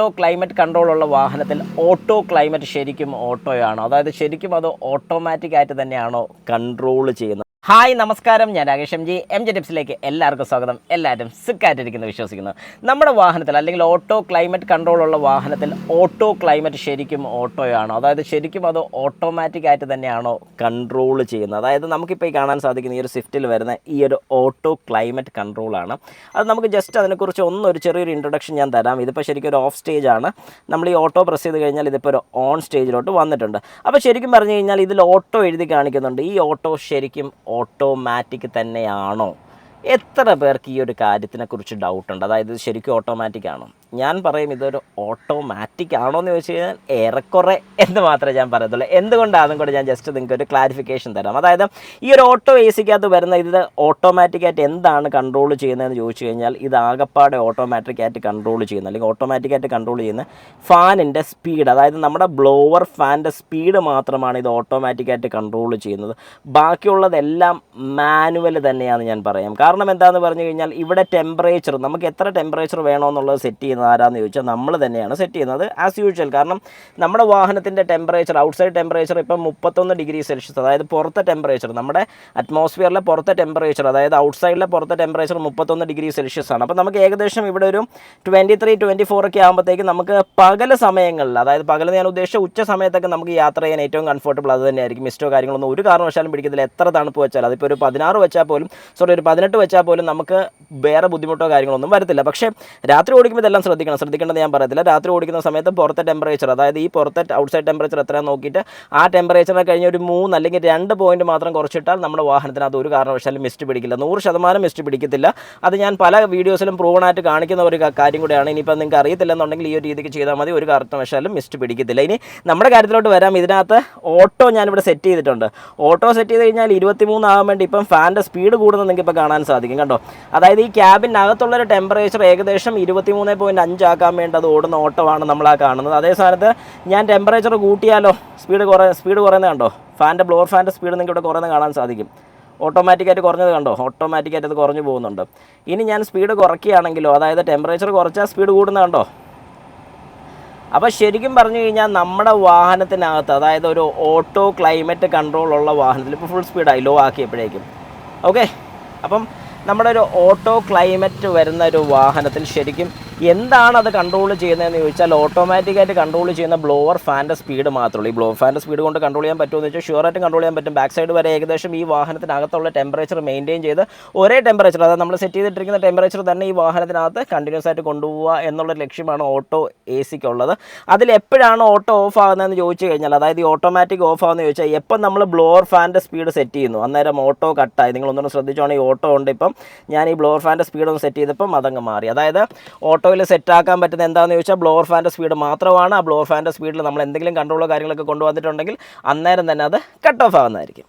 Auto climate control ഉള്ള വാഹനത്തിൽ auto climate ശരിക്കും ഓട്ടോയാണോ. അതായത് ശരിക്കും അത് ഓട്ടോമാറ്റിക് ആയിട്ട് തന്നെയാണോ കൺട്രോൾ ചെയ്യുന്നത്? ഹായ് നമസ്കാരം. ഞാൻ Rakesh M G. M J ടിപ്സിലേക്ക് എല്ലാവർക്കും സ്വാഗതം. എല്ലാവരും സുഖമായിട്ടിരിക്കുന്നു വിശ്വസിക്കുന്നു. നമ്മുടെ വാഹനത്തിൽ അല്ലെങ്കിൽ ഓട്ടോ ക്ലൈമറ്റ് കൺട്രോൾ ഉള്ള വാഹനത്തിൽ ഓട്ടോ ക്ലൈമറ്റ് ശരിക്കും ഓട്ടോയാണോ? അതായത് ശരിക്കും അത് ഓട്ടോമാറ്റിക് ആയിട്ട് തന്നെയാണോ കൺട്രോൾ ചെയ്യുന്നത്? അതായത് നമുക്കിപ്പോൾ ഈ കാണാൻ സാധിക്കുന്ന ഈ ഒരു സ്വിഫ്റ്റിൽ വരുന്ന ഈ ഒരു ഓട്ടോ ക്ലൈമറ്റ് കൺട്രോളാണ് അത് നമുക്ക് ജസ്റ്റ് അതിനെക്കുറിച്ച് ഒന്നൊരു ചെറിയൊരു ഇൻട്രൊഡക്ഷൻ ഞാൻ തരാം. ഇതിപ്പോൾ ശരിക്കും ഒരു ഓഫ് സ്റ്റേജ് ആണ്. നമ്മൾ ഈ ഓട്ടോ പ്രസ് ചെയ്ത് കഴിഞ്ഞാൽ ഇതിപ്പോൾ ഒരു ഓൺ സ്റ്റേജിലോട്ട് വന്നിട്ടുണ്ട്. അപ്പോൾ ശരിക്കും പറഞ്ഞു കഴിഞ്ഞാൽ ഇതിൽ ഓട്ടോ എഴുതി കാണിക്കുന്നുണ്ട്. ഈ ഓട്ടോ ശരിക്കും ഓട്ടോമാറ്റിക് തന്നെയാണോ? എത്ര പേർക്ക് ഈ ഒരു കാര്യത്തിനെക്കുറിച്ച് ഡൗട്ടുണ്ട് അതായത് ശരിക്കും ഓട്ടോമാറ്റിക് ആണോ? ഞാൻ പറയും ഇതൊരു ഓട്ടോമാറ്റിക് ആണോ എന്ന് ചോദിച്ചു കഴിഞ്ഞാൽ ഏറെക്കുറെ എന്ന് മാത്രമേ ഞാൻ പറയത്തുള്ളൂ. എന്തുകൊണ്ടാണെന്നും കൂടെ ഞാൻ ജസ്റ്റ് നിങ്ങൾക്ക് ഒരു ക്ലാരിഫിക്കേഷൻ തരാം. അതായത് ഈ ഒരു ഓട്ടോ എ സിക്കകത്ത് വരുന്ന ഇത് ഓട്ടോമാറ്റിക്കായിട്ട് എന്താണ് കൺട്രോൾ ചെയ്യുന്നതെന്ന് ചോദിച്ചു കഴിഞ്ഞാൽ ഇത് ആകപ്പാടെ ഓട്ടോമാറ്റിക് ആയിട്ട് കൺട്രോൾ ചെയ്യുന്ന അല്ലെങ്കിൽ ഓട്ടോമാറ്റിക് ആയിട്ട് കൺട്രോൾ ചെയ്യുന്ന ഫാനിന്റെ സ്പീഡ് അതായത് നമ്മുടെ ബ്ലോവർ ഫാനിന്റെ സ്പീഡ് മാത്രമാണ് ഇത് ഓട്ടോമാറ്റിക് ആയിട്ട് കൺട്രോൾ ചെയ്യുന്നത്. ബാക്കിയുള്ളതെല്ലാം മാനുവൽ തന്നെയാണ് ഞാൻ പറയാം. കാരണം എന്താണെന്ന് പറഞ്ഞു കഴിഞ്ഞാൽ ഇവിടെ ടെമ്പറേച്ചർ നമുക്ക് എത്ര ടെമ്പറേച്ചർ വേണമെന്നുള്ളത് സെറ്റ് ചെയ്യുന്നത് ആരാന്ന് ചോദിച്ചാൽ നമ്മൾ തന്നെയാണ് സെറ്റ് ചെയ്യുന്നത് ആസ് യൂഷ്വൽ കാരണം നമ്മുടെ വാഹനത്തിന്റെ ടെമ്പറേച്ചർ ഔട്ട്സൈഡ് ടെമ്പറേച്ചർ ഇപ്പം മുപ്പത്തൊന്ന് ഡിഗ്രി സെൽഷ്യസ് അതായത് പുറത്തെ ടെമ്പറേച്ചർ നമ്മുടെ അറ്റ്മോസ്ഫിയറിലെ പുറത്തെ ടെമ്പറേച്ചർ അതായത് ഔട്ട്സൈഡിലെ പുറത്തെ ടെമ്പറേച്ചർ മുപ്പത്തൊന്ന് ഡിഗ്രി സെൽഷ്യസ് ആണ്. അപ്പോൾ നമുക്ക് ഏകദേശം ഇവിടെ ഒരു ട്വന്റി ത്രീ ട്വന്റി ഫോർ ഒക്കെ ആകുമ്പോഴത്തേക്ക് നമുക്ക് പകൽ സമയങ്ങളിൽ അതായത് പകൽ ഞാൻ ഉദ്ദേശിച്ച ഉച്ച സമയത്തൊക്കെ നമുക്ക് യാത്ര ചെയ്യാൻ ഏറ്റവും കംഫർട്ടബിൾ അത് തന്നെയായിരിക്കും. മിസ്റ്റോ കാര്യങ്ങളൊന്നും ഒരു കാരണവശാലും പിടിക്കത്തില്ല. എത്ര തണുപ്പ് വെച്ചാൽ അതിപ്പോൾ ഒരു പതിനാറ് വെച്ചാൽ പോലും സോറി ഒരു പതിനെട്ട് വെച്ചാൽ പോലും നമുക്ക് വേറെ ബുദ്ധിമുട്ടോ കാര്യങ്ങളൊന്നും വരത്തില്ല. പക്ഷേ രാത്രി ഓടിക്കുമ്പോൾ ഇതെല്ലാം ശ്രദ്ധിക്കണം. ശ്രദ്ധിക്കേണ്ടത് ഞാൻ പറയത്തില്ല. രാത്രി ഓടിക്കുന്ന സമയത്ത് പുറത്തെ ടെമ്പറേച്ചർ അതായത് ഈ പുറത്തെ ഔട്ട്സൈഡ് ടെമ്പറേച്ചർ എത്രയാണെന്ന് നോക്കിയിട്ട് ആ ടെമ്പറേച്ചറിനെ കഴിഞ്ഞ ഒരു മൂന്ന് അല്ലെങ്കിൽ രണ്ട് പോയിന്റ് മാത്രം കുറച്ചിട്ടാൽ നമ്മുടെ വാഹനത്തിന് അത് ഒരു കാരണവശാലും മിസ്റ്റ് പിടിക്കില്ല. നൂറ് ശതമാനം മിസ്റ്റ് പിടിക്കത്തില്ല. അത് ഞാൻ പല വീഡിയോസിലും പ്രൂവൺ ആയിട്ട് കാണിക്കുന്ന ഒരു കാര്യം കൂടിയാണ്. ഇനിയിപ്പോൾ നിങ്ങൾക്ക് അറിയത്തില്ലെന്നുണ്ടെങ്കിൽ ഈ ഒരു രീതിക്ക് ചെയ്താൽ മതി. ഒരു കാരണവശാലും മിസ്റ്റ് പിടിക്കത്തില്ല. ഇനി നമ്മുടെ കാര്യത്തിലോട്ട് വരാം. ഇതിനകത്ത് ഓട്ടോ ഞാനിവിടെ സെറ്റ് ചെയ്തിട്ടുണ്ട്. ഓട്ടോ സെറ്റ് ചെയ്ത് കഴിഞ്ഞാൽ ഇരുപത്തിമൂന്ന് ആകാൻ വേണ്ടി ഇപ്പം ഫാനിന്റെ സ്പീഡ് കൂടുന്നത് നിങ്ങൾക്ക് ഇപ്പോൾ കാണാൻ സാധിക്കും. കണ്ടോ? അതായത് ഈ ക്യാബിനകത്തുള്ളൊരു ടെമ്പറേച്ചർ ഏകദേശം ഇരുപത്തിമൂന്ന് പോയിന്റ് അഞ്ചാക്കാൻ വേണ്ടി ഓടുന്ന ഓട്ടമാണ് നമ്മൾ ആ കാണുന്നത്. അതേ സ്ഥാനത്ത് ഞാൻ ടെമ്പറേച്ചർ കൂട്ടിയാലോ? സ്പീഡ് കുറേ സ്പീഡ് കുറയുന്നത് കണ്ടോ? ഫാന്റെ ബ്ലോർ ഫാന്റെ സ്പീഡ് നിങ്ങൾക്ക് ഇവിടെ കുറയുന്നത് കാണാൻ സാധിക്കും. ഓട്ടോമാറ്റിക്കായിട്ട് കുറഞ്ഞത് കണ്ടോ? ഓട്ടോമാറ്റിക്കായിട്ട് അത് കുറഞ്ഞു പോകുന്നുണ്ട്. ഇനി ഞാൻ സ്പീഡ് കുറയ്ക്കുകയാണെങ്കിലോ അതായത് ടെമ്പറേച്ചർ കുറച്ചാൽ സ്പീഡ് കൂടുന്നത് കണ്ടോ? അപ്പോൾ ശരിക്കും പറഞ്ഞു കഴിഞ്ഞാൽ നമ്മുടെ വാഹനത്തിനകത്ത് അതായത് ഒരു ഓട്ടോ ക്ലൈമറ്റ് കൺട്രോൾ ഉള്ള വാഹനത്തിൽ ഇപ്പോൾ ഫുൾ സ്പീഡായി ലോ ആക്കിയപ്പോഴേക്കും. ഓക്കെ അപ്പം നമ്മുടെ ഒരു ഓട്ടോ ക്ലൈമറ്റ് വരുന്ന ഒരു വാഹനത്തിൽ ശരിക്കും എന്താണ് അത് കൺട്രോൾ ചെയ്യുന്നതെന്ന് ചോദിച്ചാൽ ഓട്ടോമാറ്റിക്കായിട്ട് കൺട്രോൾ ചെയ്യുന്ന ബ്ലോവർ ഫാന്റെ സ്പീഡ് മാത്രമേ ഈ ബ്ലോ ഫാന്റെ സ്പീഡ് കൊണ്ട് കൺട്രോൾ ചെയ്യാൻ പറ്റുമെന്ന് വെച്ചാൽ ഷുവറായിട്ടും കൺട്രോൾ ചെയ്യാൻ പറ്റും. ബാക്ക് സൈഡ് വരെ ഏകദേശം ഈ വാഹനത്തിനകത്തുള്ള ടെമ്പറേച്ചർ മെയിന്റെയിൻ ചെയ്ത് ഒരേ ടെമ്പറേച്ചർ അതായത് നമ്മൾ സെറ്റ് ചെയ്തിട്ടിരിക്കുന്ന ടെമ്പറേച്ചർ തന്നെ ഈ വാഹനത്തിനകത്ത് കണ്ടിന്യൂസ് ആയിട്ട് കൊണ്ടുപോകുക എന്നുള്ള ലക്ഷ്യമാണ് ഓട്ടോ എ സിക്കുള്ളത് അതിൽ എപ്പോഴാണ് ഓട്ടോ ഓഫ് ആകുന്നതെന്ന് ചോദിച്ചു കഴിഞ്ഞാൽ അതായത് ഈ ഓട്ടോമാറ്റിക് ഓഫ് ആകുന്ന ചോദിച്ചാൽ എപ്പം നമ്മൾ ബ്ലോവർ ഫാന്റെ സ്പീഡ് സെറ്റ് ചെയ്യുന്നു? അന്നേരം ഓട്ടോ കട്ടായി നിങ്ങളൊന്നും ഈ ഓട്ടോ ഉണ്ട് ഇപ്പം ഞാൻ ഈ ബ്ലോവർ ഫാന്റെ സ്പീഡ് ഒന്ന് സെറ്റ് ചെയ്തപ്പം അതങ്ങ് മാറി. അതായത് ഓട്ടോയിൽ സെറ്റാക്കാൻ പറ്റുന്ന എന്താണെന്ന് ചോദിച്ചാൽ ബ്ലോർ ഫാന്റെ സ്പീഡ് മാത്രമാണ്. ആ ബ്ലോർ ഫാന്റെ സ്പീഡിൽ നമ്മൾ എന്തെങ്കിലും കൺട്രോളോ കാര്യങ്ങളൊക്കെ കൊണ്ടുവന്നിട്ടുണ്ടെങ്കിൽ അന്നേരം തന്നെ അത് കട്ട് ഓഫ് ആവുന്നതായിരിക്കും.